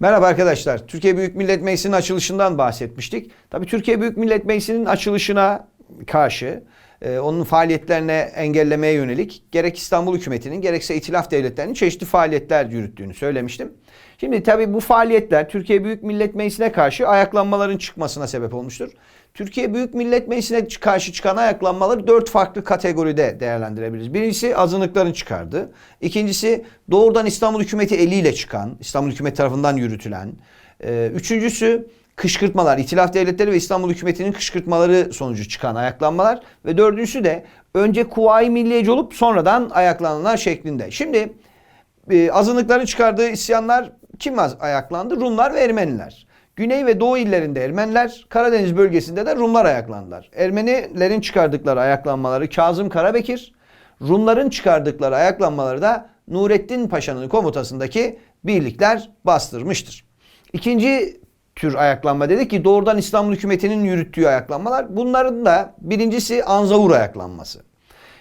Merhaba arkadaşlar. Türkiye Büyük Millet Meclisi'nin açılışından bahsetmiştik. Tabii Türkiye Büyük Millet Meclisi'nin açılışına karşı e, onun faaliyetlerine engellemeye yönelik gerek İstanbul hükümetinin gerekse itilaf devletlerinin çeşitli faaliyetler yürüttüğünü söylemiştim. Şimdi tabii bu faaliyetler Türkiye Büyük Millet Meclisi'ne karşı ayaklanmaların çıkmasına sebep olmuştur. Türkiye Büyük Millet Meclisi'ne karşı çıkan ayaklanmaları dört farklı kategoride değerlendirebiliriz. Birincisi azınlıkların çıkardığı. İkincisi doğrudan İstanbul hükümeti eliyle çıkan, İstanbul hükümeti tarafından yürütülen. Ee, Üçüncüsü kışkırtmalar, İtilaf Devletleri ve İstanbul hükümetinin kışkırtmaları sonucu çıkan ayaklanmalar. Ve dördüncüsü de önce Kuvayi Milliyeci olup sonradan ayaklananlar şeklinde. Şimdi e, azınlıkların çıkardığı isyanlar kim az ayaklandı? Rumlar ve Ermeniler. Güney ve Doğu illerinde Ermeniler, Karadeniz bölgesinde de Rumlar ayaklandılar. Ermenilerin çıkardıkları ayaklanmaları Kazım Karabekir, Rumların çıkardıkları ayaklanmaları da Nurettin Paşa'nın komutasındaki birlikler bastırmıştır. İkinci tür ayaklanma dedik ki doğrudan İstanbul hükümetinin yürüttüğü ayaklanmalar. Bunların da birincisi Anzavur ayaklanması.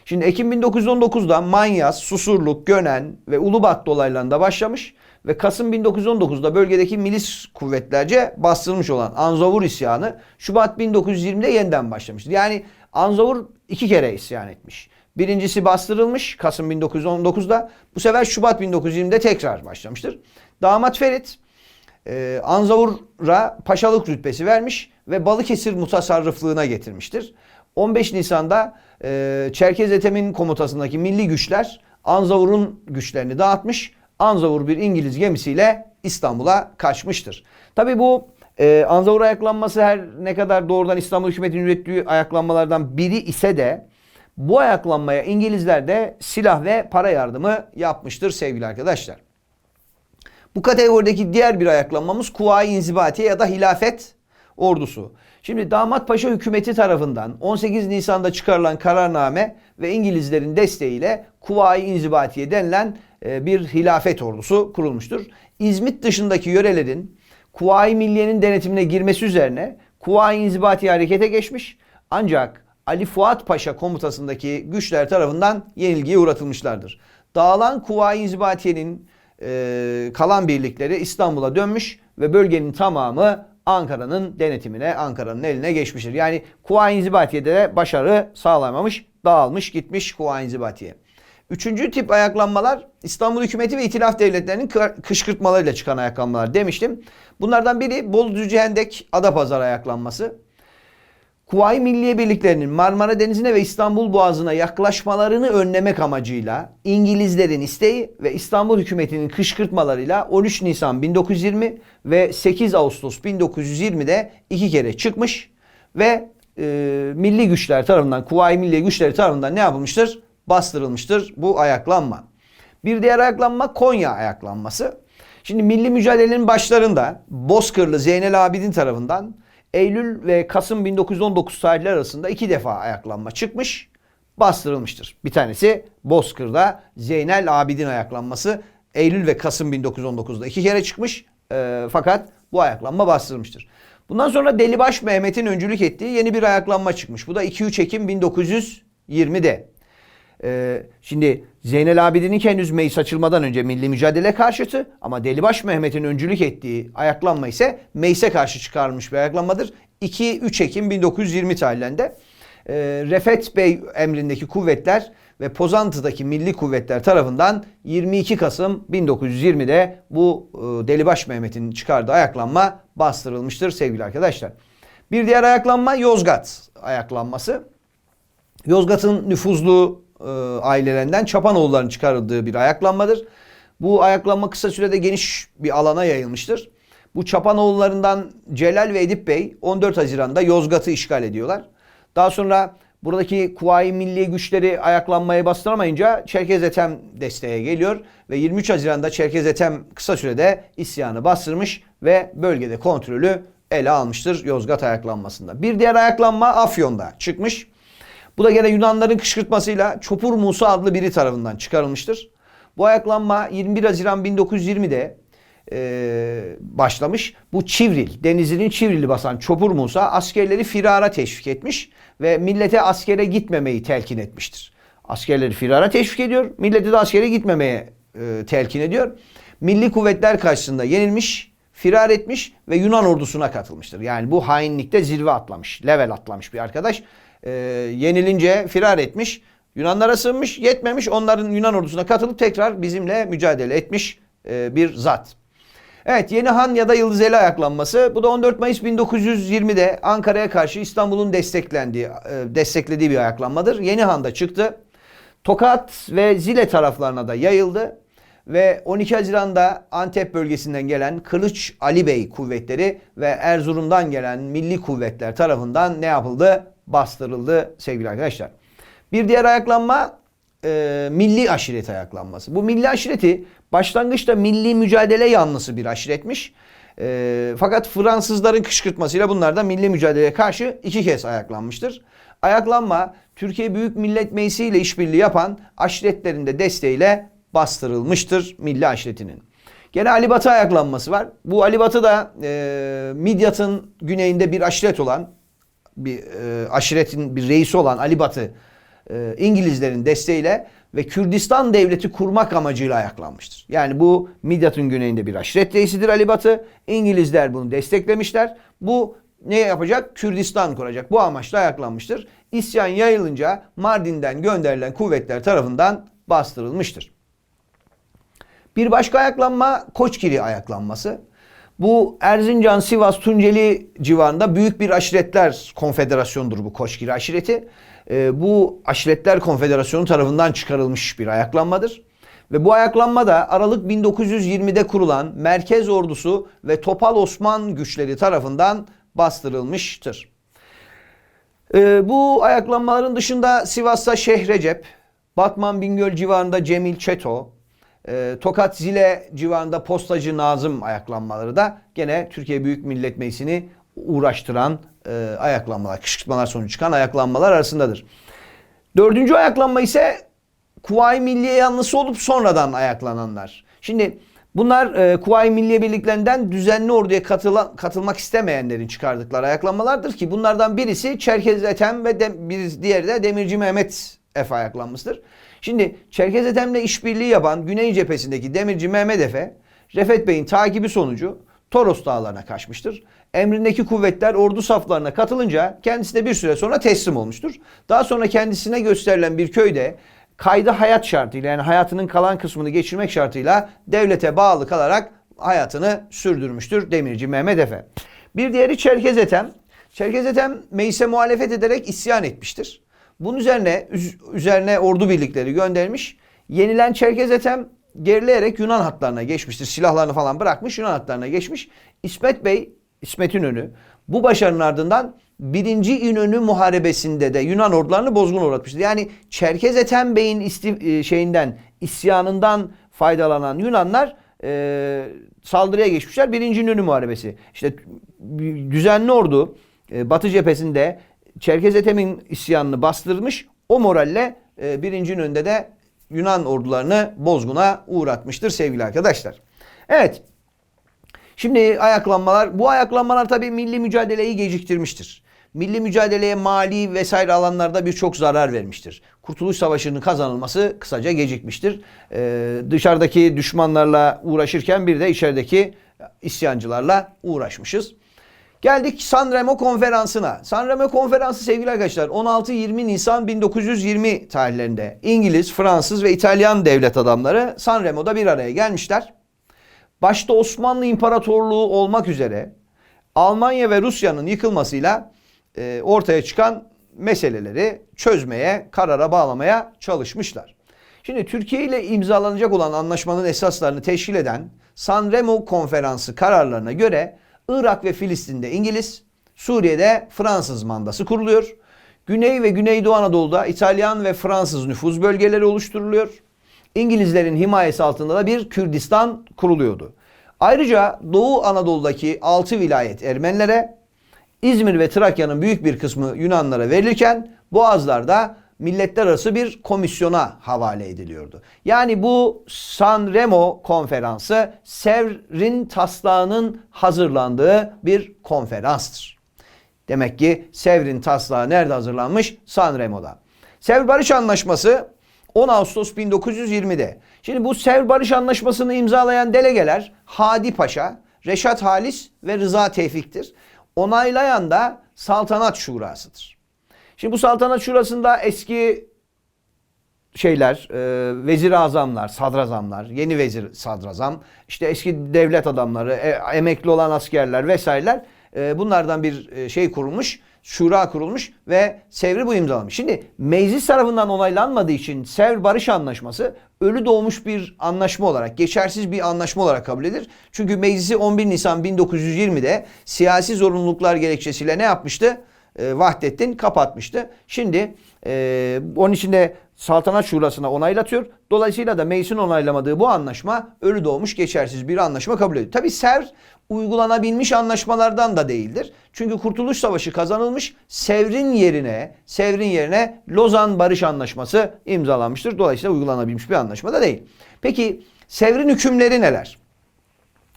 Şimdi Ekim 1919'da Manyas, Susurluk, Gönen ve Ulubat dolaylarında başlamış ve Kasım 1919'da bölgedeki milis kuvvetlerce bastırılmış olan Anzavur isyanı Şubat 1920'de yeniden başlamıştır. Yani Anzavur iki kere isyan etmiş. Birincisi bastırılmış Kasım 1919'da. Bu sefer Şubat 1920'de tekrar başlamıştır. Damat Ferit e, Anzavur'a paşalık rütbesi vermiş ve Balıkesir mutasarrıflığına getirmiştir. 15 Nisan'da e, Çerkez Ethem'in komutasındaki milli güçler Anzavur'un güçlerini dağıtmış. Anzavur bir İngiliz gemisiyle İstanbul'a kaçmıştır. Tabi bu e, Anzavur ayaklanması her ne kadar doğrudan İstanbul hükümetinin ürettiği ayaklanmalardan biri ise de bu ayaklanmaya İngilizler de silah ve para yardımı yapmıştır sevgili arkadaşlar. Bu kategorideki diğer bir ayaklanmamız Kuvayi İnzibatiye ya da Hilafet ordusu. Şimdi Damat Paşa hükümeti tarafından 18 Nisan'da çıkarılan kararname ve İngilizlerin desteğiyle Kuvayi İnzibatiye denilen e, bir hilafet ordusu kurulmuştur. İzmit dışındaki yörelerin Kuvayi Milliye'nin denetimine girmesi üzerine Kuvayi İnzibatiye harekete geçmiş ancak Ali Fuat Paşa komutasındaki güçler tarafından yenilgiye uğratılmışlardır. Dağılan Kuvayi İnzibatiye'nin e, kalan birlikleri İstanbul'a dönmüş ve bölgenin tamamı Ankara'nın denetimine, Ankara'nın eline geçmiştir. Yani Kuvayi İnzibatiye'de de başarı sağlamamış, dağılmış gitmiş Kuvayi İnzibatiye. Üçüncü tip ayaklanmalar İstanbul hükümeti ve itilaf devletlerinin kı- kışkırtmalarıyla çıkan ayaklanmalar demiştim. Bunlardan biri Bolu Düzce Hendek Adapazarı ayaklanması. Kuvayi Milliye Birliklerinin Marmara Denizi'ne ve İstanbul Boğazı'na yaklaşmalarını önlemek amacıyla İngilizlerin isteği ve İstanbul hükümetinin kışkırtmalarıyla 13 Nisan 1920 ve 8 Ağustos 1920'de iki kere çıkmış ve e, milli güçler tarafından, Kuvayi Milliye güçleri tarafından ne yapılmıştır? Bastırılmıştır bu ayaklanma. Bir diğer ayaklanma Konya ayaklanması. Şimdi milli mücadelenin başlarında Bozkırlı Zeynel Abidin tarafından Eylül ve Kasım 1919 tarihleri arasında iki defa ayaklanma çıkmış, bastırılmıştır. Bir tanesi Bozkır'da Zeynel Abidin ayaklanması Eylül ve Kasım 1919'da iki kere çıkmış e, fakat bu ayaklanma bastırılmıştır. Bundan sonra Delibaş Mehmet'in öncülük ettiği yeni bir ayaklanma çıkmış. Bu da 2-3 Ekim 1920'de. Ee, şimdi Zeynel Abidin'in henüz meclis açılmadan önce milli mücadele karşıtı ama Delibaş Mehmet'in öncülük ettiği ayaklanma ise meclise karşı çıkarılmış bir ayaklanmadır. 2-3 Ekim 1920 tarihlerinde e, Refet Bey emrindeki kuvvetler ve Pozantı'daki milli kuvvetler tarafından 22 Kasım 1920'de bu e, Delibaş Mehmet'in çıkardığı ayaklanma bastırılmıştır sevgili arkadaşlar. Bir diğer ayaklanma Yozgat ayaklanması. Yozgat'ın nüfuzlu e, ailelerinden Çapanoğulların çıkarıldığı bir ayaklanmadır. Bu ayaklanma kısa sürede geniş bir alana yayılmıştır. Bu Çapanoğullarından Celal ve Edip Bey 14 Haziran'da Yozgat'ı işgal ediyorlar. Daha sonra buradaki Kuvayi Milliye güçleri ayaklanmaya bastıramayınca Çerkez Ethem desteğe geliyor ve 23 Haziran'da Çerkez Ethem kısa sürede isyanı bastırmış ve bölgede kontrolü ele almıştır Yozgat ayaklanmasında. Bir diğer ayaklanma Afyon'da çıkmış. Bu da gene Yunanların kışkırtmasıyla Çopur Musa adlı biri tarafından çıkarılmıştır. Bu ayaklanma 21 Haziran 1920'de e, başlamış. Bu Çivril, denizinin Çivril'i basan Çopur Musa askerleri firara teşvik etmiş ve millete askere gitmemeyi telkin etmiştir. Askerleri firara teşvik ediyor, milleti de askere gitmemeye e, telkin ediyor. Milli kuvvetler karşısında yenilmiş firar etmiş ve Yunan ordusuna katılmıştır. Yani bu hainlikte zirve atlamış, level atlamış bir arkadaş. Ee, yenilince firar etmiş, Yunanlara sığınmış, yetmemiş onların Yunan ordusuna katılıp tekrar bizimle mücadele etmiş e, bir zat. Evet Yeni Han ya da Yıldızeli ayaklanması. Bu da 14 Mayıs 1920'de Ankara'ya karşı İstanbul'un desteklendiği, e, desteklediği bir ayaklanmadır. Yeni Han'da çıktı. Tokat ve Zile taraflarına da yayıldı. Ve 12 Haziran'da Antep bölgesinden gelen Kılıç Ali Bey kuvvetleri ve Erzurum'dan gelen milli kuvvetler tarafından ne yapıldı? Bastırıldı sevgili arkadaşlar. Bir diğer ayaklanma e, milli aşiret ayaklanması. Bu milli aşireti başlangıçta milli mücadele yanlısı bir aşiretmiş. E, fakat Fransızların kışkırtmasıyla bunlar da milli mücadeleye karşı iki kez ayaklanmıştır. Ayaklanma Türkiye Büyük Millet Meclisi ile işbirliği yapan aşiretlerin de desteğiyle bastırılmıştır milli aşiretinin. Gene Ali Batı ayaklanması var. Bu Ali Batı da e, Midyat'ın güneyinde bir aşiret olan bir e, aşiretin bir reisi olan Ali Batı e, İngilizlerin desteğiyle ve Kürdistan devleti kurmak amacıyla ayaklanmıştır. Yani bu Midyat'ın güneyinde bir aşiret reisidir Ali Batı. İngilizler bunu desteklemişler. Bu ne yapacak? Kürdistan kuracak. Bu amaçla ayaklanmıştır. İsyan yayılınca Mardin'den gönderilen kuvvetler tarafından bastırılmıştır. Bir başka ayaklanma Koçgiri ayaklanması. Bu Erzincan, Sivas, Tunceli civarında büyük bir aşiretler konfederasyonudur bu Koçgiri aşireti. Ee, bu aşiretler konfederasyonu tarafından çıkarılmış bir ayaklanmadır. Ve bu ayaklanma da Aralık 1920'de kurulan Merkez Ordusu ve Topal Osman güçleri tarafından bastırılmıştır. Ee, bu ayaklanmaların dışında Sivas'ta Şeyh Recep, Batman Bingöl civarında Cemil Çeto, e, Tokat Zile civarında Postacı Nazım ayaklanmaları da gene Türkiye Büyük Millet Meclisi'ni uğraştıran e, ayaklanmalar, kışkırtmalar sonucu çıkan ayaklanmalar arasındadır. Dördüncü ayaklanma ise Kuvayi Milliye yanlısı olup sonradan ayaklananlar. Şimdi bunlar e, Kuvayi Milliye birliklerinden düzenli orduya katılan, katılmak istemeyenlerin çıkardıkları ayaklanmalardır ki bunlardan birisi Çerkez Ethem ve de, bir diğeri de Demirci Mehmet Efe ayaklanmasıdır. Şimdi Çerkez Ethem'le işbirliği yapan Güney cephesindeki Demirci Mehmet Efe, Refet Bey'in takibi sonucu Toros dağlarına kaçmıştır. Emrindeki kuvvetler ordu saflarına katılınca kendisi de bir süre sonra teslim olmuştur. Daha sonra kendisine gösterilen bir köyde kayda hayat şartıyla yani hayatının kalan kısmını geçirmek şartıyla devlete bağlı kalarak hayatını sürdürmüştür Demirci Mehmet Efe. Bir diğeri Çerkez Ethem. Çerkez Ethem meclise muhalefet ederek isyan etmiştir. Bunun üzerine üzerine ordu birlikleri göndermiş. Yenilen Çerkez Ethem gerileyerek Yunan hatlarına geçmiştir. Silahlarını falan bırakmış Yunan hatlarına geçmiş. İsmet Bey, İsmet İnönü bu başarının ardından 1. İnönü Muharebesi'nde de Yunan ordularını bozgun uğratmıştır. Yani Çerkez Ethem Bey'in isti, şeyinden, isyanından faydalanan Yunanlar e, saldırıya geçmişler. 1. İnönü Muharebesi. İşte düzenli ordu e, Batı cephesinde Çerkez Ethem'in isyanını bastırmış. O moralle e, 1. İnönü'nde de Yunan ordularını bozguna uğratmıştır sevgili arkadaşlar. Evet. Şimdi ayaklanmalar, bu ayaklanmalar tabii milli mücadeleyi geciktirmiştir. Milli mücadeleye mali vesaire alanlarda birçok zarar vermiştir. Kurtuluş Savaşı'nın kazanılması kısaca gecikmiştir. Ee, dışarıdaki düşmanlarla uğraşırken bir de içerideki isyancılarla uğraşmışız. Geldik Sanremo konferansına. Sanremo konferansı sevgili arkadaşlar 16-20 Nisan 1920 tarihlerinde İngiliz, Fransız ve İtalyan devlet adamları Sanremo'da bir araya gelmişler. Başta Osmanlı İmparatorluğu olmak üzere Almanya ve Rusya'nın yıkılmasıyla e, ortaya çıkan meseleleri çözmeye, karara bağlamaya çalışmışlar. Şimdi Türkiye ile imzalanacak olan anlaşmanın esaslarını teşkil eden Sanremo konferansı kararlarına göre Irak ve Filistin'de İngiliz, Suriye'de Fransız mandası kuruluyor. Güney ve Güneydoğu Anadolu'da İtalyan ve Fransız nüfuz bölgeleri oluşturuluyor. İngilizlerin himayesi altında da bir Kürdistan kuruluyordu. Ayrıca Doğu Anadolu'daki 6 vilayet Ermenilere, İzmir ve Trakya'nın büyük bir kısmı Yunanlara verilirken Boğazlar'da milletler arası bir komisyona havale ediliyordu. Yani bu Sanremo konferansı Sevr'in taslağının hazırlandığı bir konferanstır. Demek ki Sevr'in taslağı nerede hazırlanmış? Sanremo'da. Sevr Barış Anlaşması 10 Ağustos 1920'de. Şimdi bu Sevr Barış Anlaşması'nı imzalayan delegeler Hadi Paşa, Reşat Halis ve Rıza Tevfik'tir. Onaylayan da Saltanat Şurası'dır. Şimdi bu Saltanat Şurası'nda eski şeyler, e, vezir azamlar, sadrazamlar, yeni vezir sadrazam, işte eski devlet adamları, e, emekli olan askerler vesaireler e, bunlardan bir e, şey kurulmuş, şura kurulmuş ve Sevr'i bu imzalamış. Şimdi meclis tarafından onaylanmadığı için Sevr Barış Anlaşması ölü doğmuş bir anlaşma olarak, geçersiz bir anlaşma olarak kabul edilir. Çünkü meclisi 11 Nisan 1920'de siyasi zorunluluklar gerekçesiyle ne yapmıştı? E, Vahdettin kapatmıştı. Şimdi e, onun için de Saltanat Şurası'na onaylatıyor. Dolayısıyla da meclisin onaylamadığı bu anlaşma ölü doğmuş geçersiz bir anlaşma kabul ediyor. Tabi Sevr uygulanabilmiş anlaşmalardan da değildir. Çünkü Kurtuluş Savaşı kazanılmış. Sevr'in yerine Sevr'in yerine Lozan Barış Anlaşması imzalanmıştır. Dolayısıyla uygulanabilmiş bir anlaşma da değil. Peki Sevr'in hükümleri neler?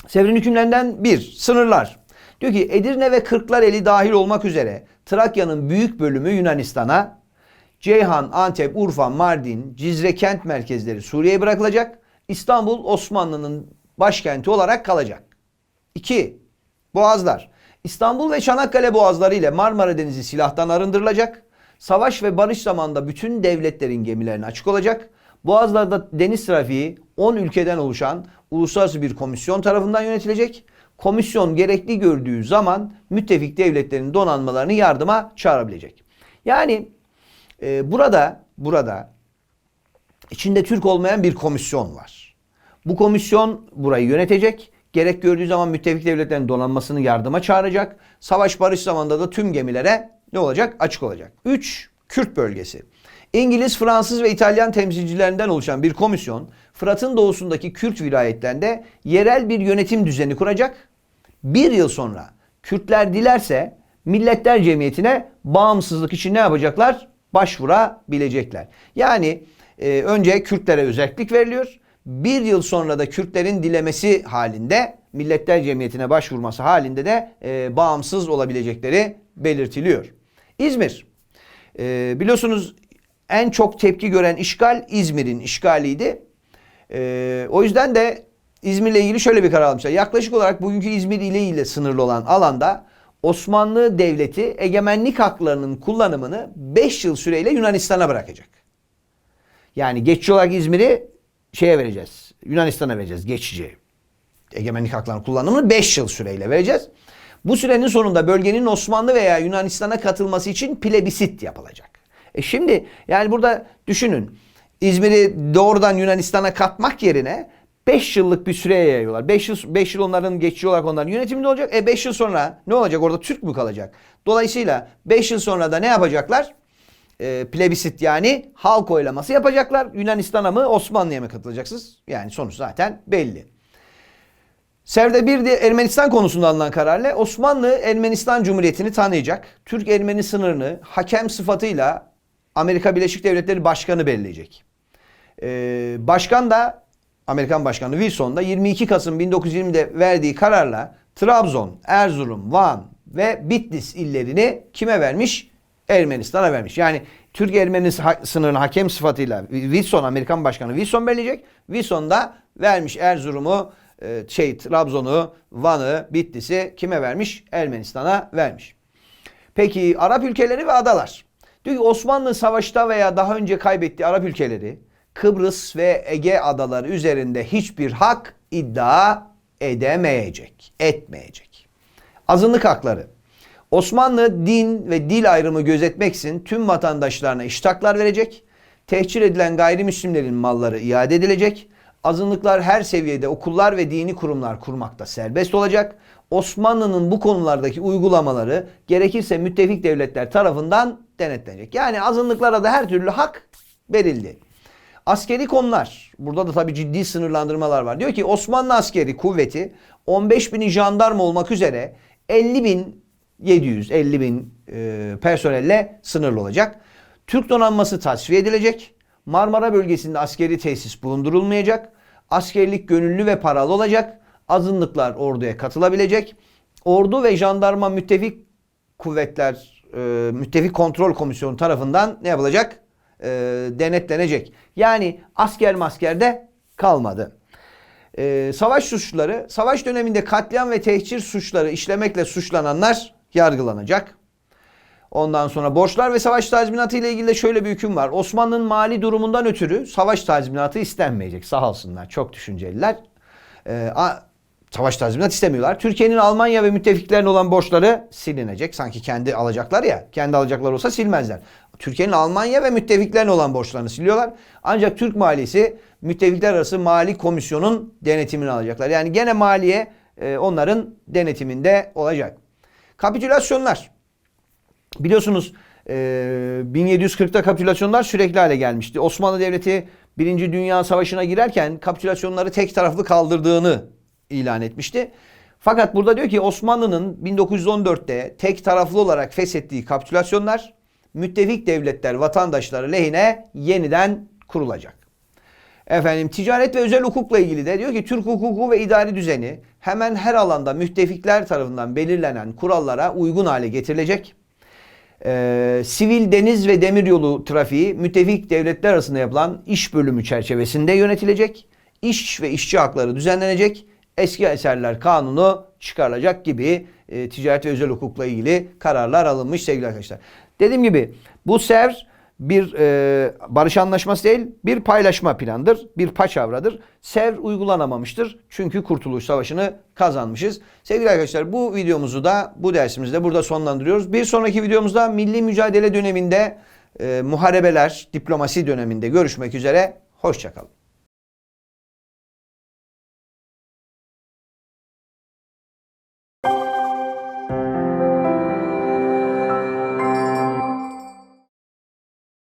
Sevr'in hükümlerinden bir, sınırlar. Diyor ki Edirne ve Kırklareli dahil olmak üzere Trakya'nın büyük bölümü Yunanistan'a, Ceyhan, Antep, Urfa, Mardin, Cizre kent merkezleri Suriye'ye bırakılacak. İstanbul Osmanlı'nın başkenti olarak kalacak. 2. Boğazlar. İstanbul ve Çanakkale boğazları ile Marmara Denizi silahtan arındırılacak. Savaş ve barış zamanında bütün devletlerin gemilerine açık olacak. Boğazlarda deniz trafiği 10 ülkeden oluşan uluslararası bir komisyon tarafından yönetilecek. Komisyon gerekli gördüğü zaman müttefik devletlerin donanmalarını yardıma çağırabilecek. Yani e, burada burada içinde Türk olmayan bir komisyon var. Bu komisyon burayı yönetecek. Gerek gördüğü zaman müttefik devletlerin donanmasını yardıma çağıracak. Savaş barış zamanında da tüm gemilere ne olacak? Açık olacak. 3. Kürt bölgesi. İngiliz, Fransız ve İtalyan temsilcilerinden oluşan bir komisyon Fırat'ın doğusundaki Kürt vilayetlerinde yerel bir yönetim düzeni kuracak. Bir yıl sonra Kürtler dilerse Milletler Cemiyeti'ne bağımsızlık için ne yapacaklar? Başvurabilecekler. Yani e, önce Kürtlere özellik veriliyor. Bir yıl sonra da Kürtlerin dilemesi halinde Milletler Cemiyeti'ne başvurması halinde de e, bağımsız olabilecekleri belirtiliyor. İzmir. E, biliyorsunuz en çok tepki gören işgal İzmir'in işgaliydi. E, o yüzden de İzmir'le ilgili şöyle bir karar almışlar. Yaklaşık olarak bugünkü İzmir ile ile sınırlı olan alanda Osmanlı Devleti egemenlik haklarının kullanımını 5 yıl süreyle Yunanistan'a bırakacak. Yani geçici olarak İzmir'i şeye vereceğiz. Yunanistan'a vereceğiz geçici. Egemenlik haklarının kullanımını 5 yıl süreyle vereceğiz. Bu sürenin sonunda bölgenin Osmanlı veya Yunanistan'a katılması için plebisit yapılacak. E şimdi yani burada düşünün. İzmir'i doğrudan Yunanistan'a katmak yerine 5 yıllık bir süreye yayıyorlar. 5 yıl 5 yıl onların geçici olarak onların yönetiminde olacak. E 5 yıl sonra ne olacak? Orada Türk mü kalacak? Dolayısıyla 5 yıl sonra da ne yapacaklar? E, plebisit yani halk oylaması yapacaklar. Yunanistan'a mı Osmanlı'ya mı katılacaksınız? Yani sonuç zaten belli. Sevr'de bir de Ermenistan konusunda alınan kararla Osmanlı Ermenistan Cumhuriyeti'ni tanıyacak. Türk-Ermeni sınırını hakem sıfatıyla Amerika Birleşik Devletleri Başkanı belirleyecek. Ee, başkan da Amerikan Başkanı Wilson da 22 Kasım 1920'de verdiği kararla Trabzon, Erzurum, Van ve Bitlis illerini kime vermiş? Ermenistan'a vermiş. Yani Türk-Ermeni sınırını hakem sıfatıyla Wilson, Amerikan Başkanı Wilson belirleyecek. Wilson da vermiş Erzurum'u, e, şey Trabzon'u, Van'ı, Bitlis'i kime vermiş? Ermenistan'a vermiş. Peki Arap ülkeleri ve adalar. Diyor Osmanlı savaşta veya daha önce kaybettiği Arap ülkeleri Kıbrıs ve Ege adaları üzerinde hiçbir hak iddia edemeyecek, etmeyecek. Azınlık hakları. Osmanlı din ve dil ayrımı gözetmeksizin tüm vatandaşlarına iştaklar verecek. Tehcir edilen gayrimüslimlerin malları iade edilecek. Azınlıklar her seviyede okullar ve dini kurumlar kurmakta serbest olacak. Osmanlı'nın bu konulardaki uygulamaları gerekirse müttefik devletler tarafından denetlenecek. Yani azınlıklara da her türlü hak verildi. Askeri konular. Burada da tabii ciddi sınırlandırmalar var. Diyor ki Osmanlı askeri kuvveti 15 bin jandarma olmak üzere 50 bin 700 50 bin e, personelle sınırlı olacak. Türk donanması tasfiye edilecek. Marmara bölgesinde askeri tesis bulundurulmayacak. Askerlik gönüllü ve paralı olacak. Azınlıklar orduya katılabilecek. Ordu ve jandarma müttefik kuvvetler, e, müttefik kontrol komisyonu tarafından ne yapılacak? E, denetlenecek. Yani asker maskerde kalmadı. Ee, savaş suçluları, savaş döneminde katliam ve tehcir suçları işlemekle suçlananlar yargılanacak. Ondan sonra borçlar ve savaş tazminatı ile ilgili de şöyle bir hüküm var. Osmanlı'nın mali durumundan ötürü savaş tazminatı istenmeyecek. Sağ olsunlar. Çok düşünceliler. Ee, a- savaş tazminat istemiyorlar. Türkiye'nin Almanya ve müttefiklerine olan borçları silinecek. Sanki kendi alacaklar ya. Kendi alacaklar olsa silmezler. Türkiye'nin Almanya ve müttefiklerine olan borçlarını siliyorlar. Ancak Türk maliyesi müttefikler arası mali komisyonun denetimini alacaklar. Yani gene maliye e, onların denetiminde olacak. Kapitülasyonlar. Biliyorsunuz e, 1740'ta kapitülasyonlar sürekli hale gelmişti. Osmanlı Devleti Birinci Dünya Savaşı'na girerken kapitülasyonları tek taraflı kaldırdığını ilan etmişti. Fakat burada diyor ki Osmanlı'nın 1914'te tek taraflı olarak feshettiği kapitülasyonlar müttefik devletler vatandaşları lehine yeniden kurulacak. Efendim ticaret ve özel hukukla ilgili de diyor ki Türk hukuku ve idari düzeni hemen her alanda müttefikler tarafından belirlenen kurallara uygun hale getirilecek. Ee, sivil deniz ve demiryolu trafiği müttefik devletler arasında yapılan iş bölümü çerçevesinde yönetilecek. İş ve işçi hakları düzenlenecek. Eski eserler kanunu çıkarılacak gibi e, ticaret ve özel hukukla ilgili kararlar alınmış sevgili arkadaşlar. Dediğim gibi bu SER bir e, barış anlaşması değil, bir paylaşma planıdır, bir paçavradır. SER uygulanamamıştır. Çünkü Kurtuluş Savaşı'nı kazanmışız. Sevgili arkadaşlar bu videomuzu da bu dersimizde de burada sonlandırıyoruz. Bir sonraki videomuzda milli mücadele döneminde e, muharebeler, diplomasi döneminde görüşmek üzere. Hoşçakalın.